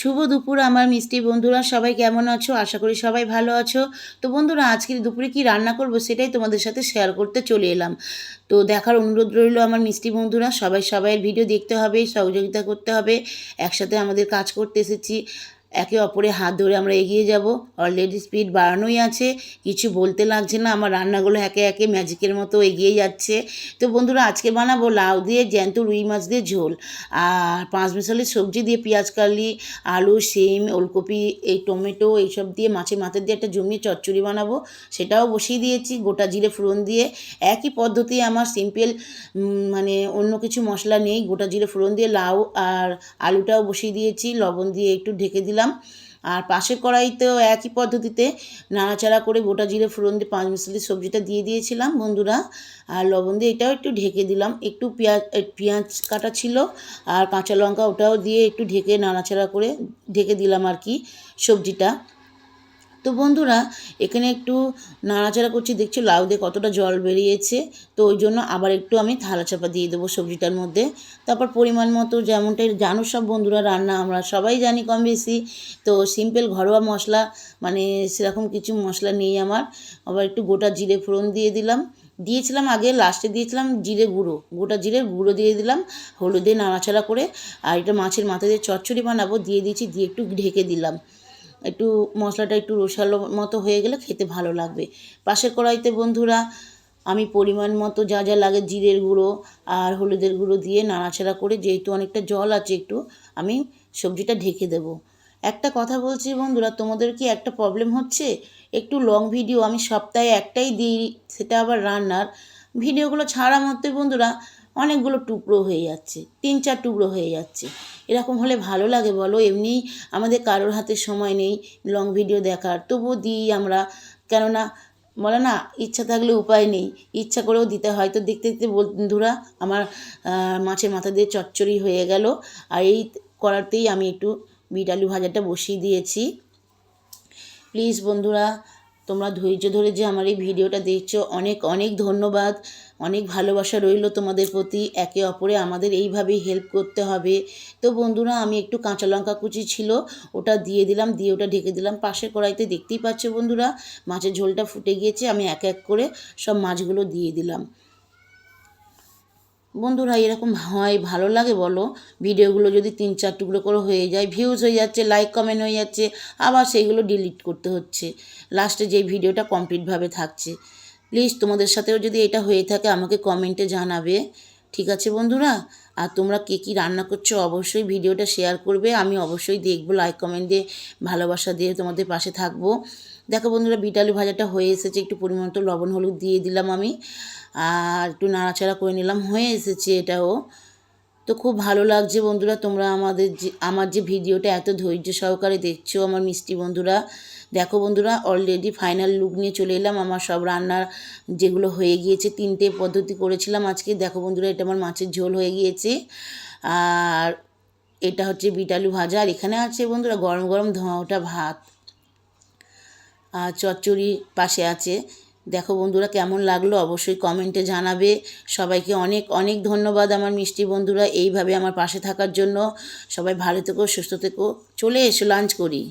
শুভ দুপুর, আমার মিষ্টি বন্ধুরা, সবাই কেমন আছো? আশা করি সবাই ভালো আছো। তো বন্ধুরা, আজকের দুপুরে কি রান্না করব সেটাই তোমাদের সাথে শেয়ার করতে চলে এলাম। তো দেখার অনুরোধ রইল আমার মিষ্টি বন্ধুরা, সবাই সবাইয়ের ভিডিও দেখতে হবে, সহযোগিতা করতে হবে, একসাথে আমাদের কাজ করতে এসেছি। একে অপরের হাত ধরে আমরা এগিয়ে যাব। অলরেডি স্পিড বাড়ানোই আছে। কিছু বলতে লাগছে না। আমার রান্নাগুলো একে একে ম্যাজিকের মতো এগিয়ে যাচ্ছে। তো বন্ধুরা, আজকে বানাবো লাউ দিয়ে জ্যান্ত রুই মাছ দিয়ে ঝোল। আর পাঁচ মিশালি সবজি দিয়ে পেঁয়াজ, কালি, আলু, সিম, ওলকপি, এই টমেটো, এইসব দিয়ে মাছের মাথা দিয়ে একটা জমিয়ে চচ্চড়ি বানাবো। সেটাও বসিয়ে দিয়েছি গোটা জিরে ফোড়ন দিয়ে। একই পদ্ধতি আমার সিম্পল মানে অন্য কিছু মশলা নেই। গোটা জিরে ফোড়ন দিয়ে লাউ আর আলুটাও বসিয়ে দিয়েছি। লবণ দিয়ে একটু ঢেকে দিলাম। আর পাশের কড়াইতেও একই পদ্ধতিতে নাড়াচাড়া করে গোটা জিরে ফোড়ন দিয়ে পাঁচ মিশালি সবজিটা দিয়ে দিয়েছিলাম বন্ধুরা। আর লবণ দিয়ে এটাও একটু ঢেকে দিলাম। একটু পেঁয়াজ পেঁয়াজ কাটা ছিল আর কাঁচা লঙ্কা ওটাও দিয়ে একটু ঢেকে নাড়াচাড়া করে ঢেকে দিলাম আর কি সবজিটা। তো বন্ধুরা, এখানে একটু নাড়াচাড়া করছি, দেখছি লাউ দিয়ে কতটা জল বেরিয়েছে। তো ওই জন্য আবার একটু আমি থালা চাপা দিয়ে দেবো সবজিটার মধ্যে। তারপর পরিমাণ মতো যেমনটাই জানো সব বন্ধুরা রান্না, আমরা সবাই জানি কম বেশি। তো সিম্পল ঘরোয়া মশলা মানে সেরকম কিছু মশলা নেই আমার। আবার একটু গোটা জিরে ফোড়ন দিয়ে দিলাম। দিয়েছিলাম আগে, লাস্টে দিয়েছিলাম জিরে গুঁড়ো। গোটা জিরে গুঁড়ো দিয়ে দিলাম, হলুদে নাড়াচাড়া করে। আর এটা মাছের মাথা দিয়ে চচ্চড়ি বানাবো, দিয়ে দিয়েছি, দিয়ে একটু ঢেকে দিলাম। একটু মশলাটা একটু রসালো মতো হয়ে গেলে খেতে ভালো লাগবে। পাশের কড়াইতে বন্ধুরা, আমি পরিমাণ মতো যা যা লাগে জিরের গুঁড়ো আর হলুদের গুঁড়ো দিয়ে নাড়াচাড়া করে যেহেতু অনেকটা জল আছে একটু, আমি সবজিটা ঢেকে দেবো। একটা কথা বলছি বন্ধুরা, তোমাদের কি একটা প্রবলেম হচ্ছে? একটু লং ভিডিও আমি সপ্তাহে একটাই দিই, সেটা আবার রান্নার। ভিডিওগুলো ছাড়া মধ্যে বন্ধুরা, অনেকগুলো টুকরো হয়ে যাচ্ছে, তিন চার টুকরো হয়ে যাচ্ছে। এরকম হলে ভালো লাগে বলো। এমনিই আমাদের কারোর হাতে সময় নেই লং ভিডিও দেখার। তবুও দিই আমরা। কেননা বলে না, ইচ্ছা থাকলে উপায় নেই। ইচ্ছা করেও দিতে হয়। তো দেখতে দেখতে বন্ধুরা, আমার মাছের মাথা দিয়ে চচ্চড়ি হয়ে গেল। আর এই করাতেই আমি একটু বিট আলু ভাজাটা বসিয়ে দিয়েছি। প্লিজ বন্ধুরা তোমরা ধৈর্য ধরে যে আমার এই ভিডিওটা দেখছ, অনেক অনেক ধন্যবাদ। অনেক ভালোবাসা রইল তোমাদের প্রতি। একে অপরে আমাদের এইভাবেই হেল্প করতে হবে। তো বন্ধুরা, আমি একটু কাঁচা লঙ্কা কুচি ছিল, ওটা দিয়ে দিলাম, দিয়ে ওটা ঢেকে দিলাম পাশে কড়াইতে। দেখতেই পাচ্ছ বন্ধুরা, মাছের ঝোলটা ফুটে গিয়েছে, আমি এক এক করে সব মাছগুলো দিয়ে দিলাম। বন্ধুরা, এরকম হয়, ভালো লাগে বলো। ভিডিওগুলো যদি তিন চার টুকরো করে হয়ে যায় ভিউজ হয়ে যাচ্ছে লাইক কমেন্ট হয়ে যাচ্ছে, আবার সেইগুলো ডিলিট করতে হচ্ছে। লাস্টে যেই ভিডিওটা কমপ্লিটভাবে থাকছে। প্লিজ তোমাদের সাথেও যদি এটা হয়ে থাকে, আমাকে কমেন্টে জানাবে। ঠিক আছে বন্ধুরা? আর তোমরা কে কী রান্না করছ, অবশ্যই ভিডিওটা শেয়ার করবে। আমি অবশ্যই দেখব লাইক কমেন্ট দিয়ে ভালোবাসা দিয়ে তোমাদের পাশে থাকব। দেখো বন্ধুরা বিটালু ভাজাটা হয়ে এসেছে। একটু পরিমাণ মতো লবণ, হলুদ দিয়ে দিলাম আমি। আর একটু নাড়াচাড়া করে নিলাম, হয়ে এসেছে এটাও। তো খুব ভালো লাগছে বন্ধুরা, তোমরা আমাদের যে, আমার যে ভিডিওটা এত ধৈর্য সহকারে দেখছ, আমার মিষ্টি বন্ধুরা। দেখো বন্ধুরা অলরেডি ফাইনাল লুক নিয়ে চলে এলাম। আমার সব রান্নার যেগুলো হয়ে গিয়েছে, তিনটে পদ্ধতি করেছিলাম আজকে। দেখো বন্ধুরা, এটা আমার মাছের ঝোল হয়ে গিয়েছে। আর এটা হচ্ছে বিটালু ভাজা। আর এখানে আছে বন্ধুরা, গরম গরম ধোঁয়া ধোঁয়াটা ভাত। চচ্চড়ি পাশে আছে। দেখো বন্ধুরা কেমন লাগল? অবশ্যই কমেন্টে জানাবে। সবাইকে অনেক অনেক ধন্যবাদ আমার মিষ্টি বন্ধুরা এইভাবে আমার পাশে থাকার জন্য। সবাই ভালো থেকো, সুস্থ থেকো। চলে এসো লাঞ্চ করি।